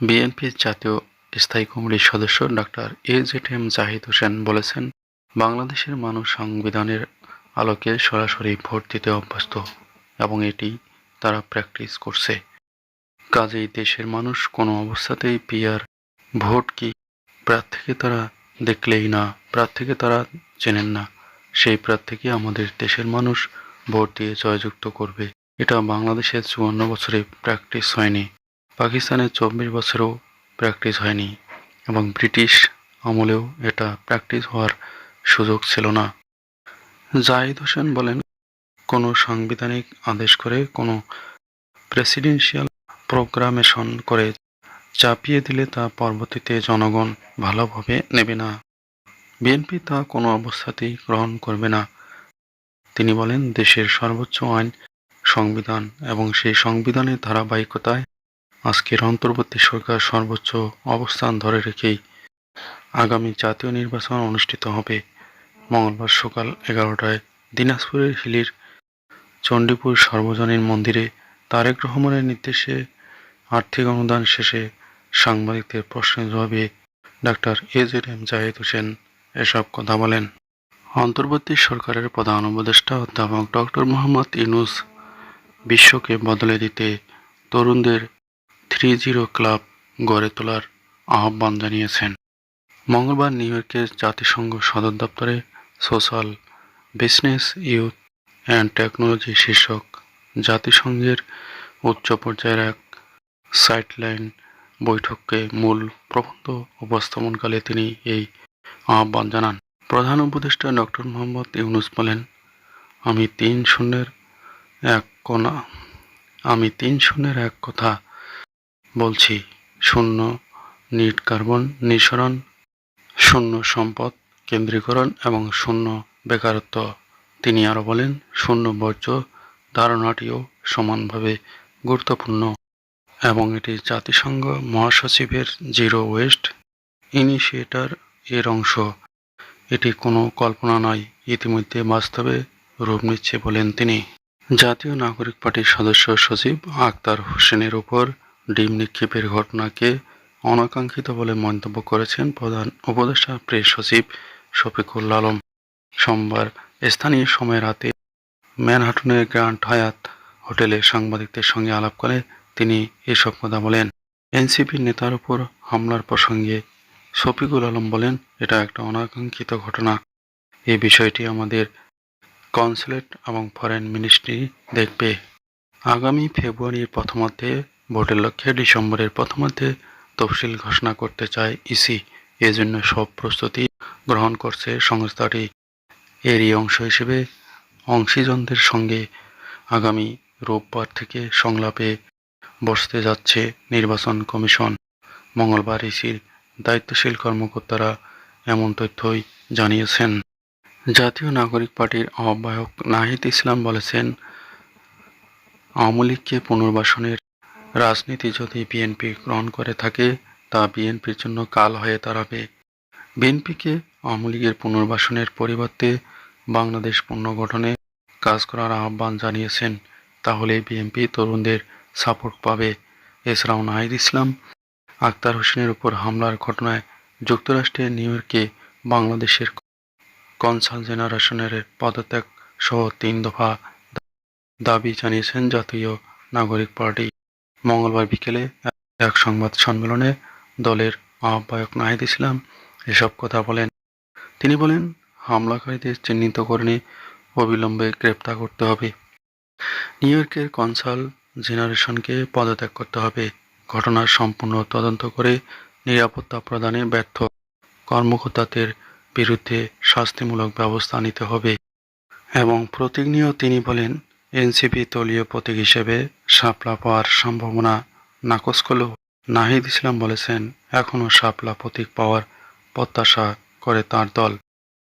বিএনপির জাতীয় স্থায়ী কমিটির সদস্য doctor A Z M Zahid Hossain বলেছেন, বাংলাদেশের মানুষ সংবিধানের আলোকে সরাসরি ভোট দিতে অভ্যস্ত এবং এটি তারা প্র্যাকটিস করছে। কাজেই দেশের মানুষ কোনো অবস্থাতেই পিয়ার ভোট কি প্রার্থীকে তারা দেখলেই না, প্রার্থীকে তারা চেনেন না। সেই প্রার্থীকে আমাদের দেশের মানুষ ভোট দিয়ে জয়যুক্ত করবে। এটা বাংলাদেশের চুয়ান্ন বছরে প্র্যাকটিস হয়নি। পাকিস্তানের চব্বিশ বছরেও প্র্যাকটিস হয়নি এবং ব্রিটিশ আমলেও এটা প্র্যাকটিস হওয়ার সুযোগ ছিল না। জাহিদ হোসেন বলেন, কোনো সাংবিধানিক আদেশ করে কোনো প্রেসিডেন্সিয়াল প্রোগ্রামেশন করে চাপিয়ে দিলে তা পরবর্তীতে জনগণ ভালোভাবে নেবে না। বিএনপি তা কোনো অবস্থাতেই গ্রহণ করবে না। তিনি বলেন, দেশের সর্বোচ্চ আইন, সংবিধান এবং সেই সংবিধানের ধারাবাহিকতায় আজকের অন্তর্বর্তী সরকার সর্বোচ্চ অবস্থান ধরে রেখেই আগামী জাতীয় নির্বাচন অনুষ্ঠিত হবে। মঙ্গলবার সকাল এগারোটায় দিনাজপুরের হিলির চণ্ডীপুর সর্বজনীন মন্দিরে তারেক রহমানের নির্দেশে আর্থিক অনুদান শেষে সাংবাদিকদের প্রশ্নের জবাবে doctor A Z M Zahid Hossain এসব কথা বলেন। অন্তর্বর্তী সরকারের প্রধান উপদেষ্টা অধ্যাপক ডক্টর মোহাম্মদ ইনুস বিশ্বকে বদলে দিতে তরুণদের থ্রি জিরো ক্লাব গড়ে তোলার আহ্বান জানিয়েছেন। মঙ্গলবার নিউ ইয়র্কের জাতিসংঘ সদর দপ্তরে social business, youth and technology শীর্ষক জাতিসংঘের উচ্চ পর্যায়ের এক সাইটলাইন বৈঠককে মূল প্রবন্ধ উপস্থাপনকালে তিনি এই আহ্বান জানান। প্রধান উপদেষ্টা ডক্টর মোহাম্মদ ইউনুস বলেন, আমি তিন শূন্যের এক কোনা, আমি তিন শূন্যের এক কথা বলছি, শূন্য, নিট কার্বন নিঃসরণ, শূন্য সম্পদ কেন্দ্রীকরণ এবং শূন্য বেকারত্ব। তিনি আরও বলেন, শূন্য বর্জ্য ধারণাটিও সমানভাবে গুরুত্বপূর্ণ এবং এটি জাতিসংঘ মহাসচিবের জিরো ওয়েস্ট ইনিশিয়েটার এর অংশ। এটি কোনো কল্পনা নয়, ইতিমধ্যে বাস্তবে রূপ নিচ্ছে বলেন তিনি। জাতীয় নাগরিক পার্টির সদস্য সচিব আক্তার হোসেনের উপর ডিম নিক্ষেপের ঘটনাকে অনাকাঙ্ক্ষিত বলে মন্তব্য করেছেন প্রধান উপদেষ্টা প্রেস সচিব শফিকুল আলম। সোমবার স্থানীয় সময় রাতে ম্যানহাটনের গ্র্যান্ড হায়াত হোটেলে সাংবাদিকদের সঙ্গে আলাপ করে তিনি এসব কথা বলেন। এনসিপির নেতার উপর হামলার প্রসঙ্গে শফিকুল আলম বলেন, এটা একটা অনাকাঙ্ক্ষিত ঘটনা। এই বিষয়টি আমাদের কনসুলেট এবং ফরেন মিনিস্ট্রি দেখবে। আগামী ফেব্রুয়ারির প্রথমার্ধে ভোটের লক্ষ্যে ডিসেম্বরের প্রথমার্ধে তফসিল ঘোষণা করতে চায় ইসি। এজন্য সব প্রস্তুতি গ্রহণ করছে সংস্থাটি। এরই অংশ হিসেবে অংশীজনদের সঙ্গে আগামী রোববার থেকে সংলাপে বসতে যাচ্ছে নির্বাচন কমিশন। মঙ্গলবার ইসির দায়িত্বশীল কর্মকর্তারা এমন তথ্যই জানিয়েছেন। জাতীয় নাগরিক পার্টির আহ্বায়ক নাহিদ ইসলাম বলেছেন, আওয়ামী লীগকে পুনর্বাসনের রাজনীতি যদি বিএনপি গ্রহণ করে থাকে, তা বিএনপির জন্য কাল হয়ে দাঁড়াবে। বিএনপিকে আওয়ামী লীগের পুনর্বাসনের পরিবর্তে বাংলাদেশ পুনর্গঠনে কাজ করার আহ্বান জানিয়েছেন। তাহলে বিএনপি তরুণদের সাপোর্ট পাবে। এছাড়াও নাহিদ ইসলাম, আক্তার হোসেনের উপর হামলার ঘটনায় যুক্তরাষ্ট্রের নিউ ইয়র্কে বাংলাদেশের কনসাল জেনারেশনের পদত্যাগ সহ তিন দফা দাবি জানিয়েছেন জাতীয় নাগরিক পার্টি। মঙ্গলবার বিকেলে এক সংবাদ সম্মেলনে দলের আহ্বায়ক নাহিদ ইসলাম এসব কথা বলেন। তিনি বলেন, হামলাকারীদের চিহ্নিত করে অবিলম্বে গ্রেপ্তার করতে হবে। নিউ ইয়র্কের কনসাল জেনারেশনকে পদত্যাগ করতে হবে। ঘটনার সম্পূর্ণ তদন্ত করে নিরাপত্তা প্রদানে ব্যর্থ কর্মকর্তাদের বিরুদ্ধে শাস্তিমূলক ব্যবস্থা নিতে হবে। এবং প্রতীক তিনি বলেন, এনসিপি দলীয় প্রতীক হিসেবে শাপলা পাওয়ার সম্ভাবনা নাকচ করলেও নাহিদ ইসলাম বলেছেন এখনও শাপলা প্রতীক পাওয়ার প্রত্যাশা করে তার দল।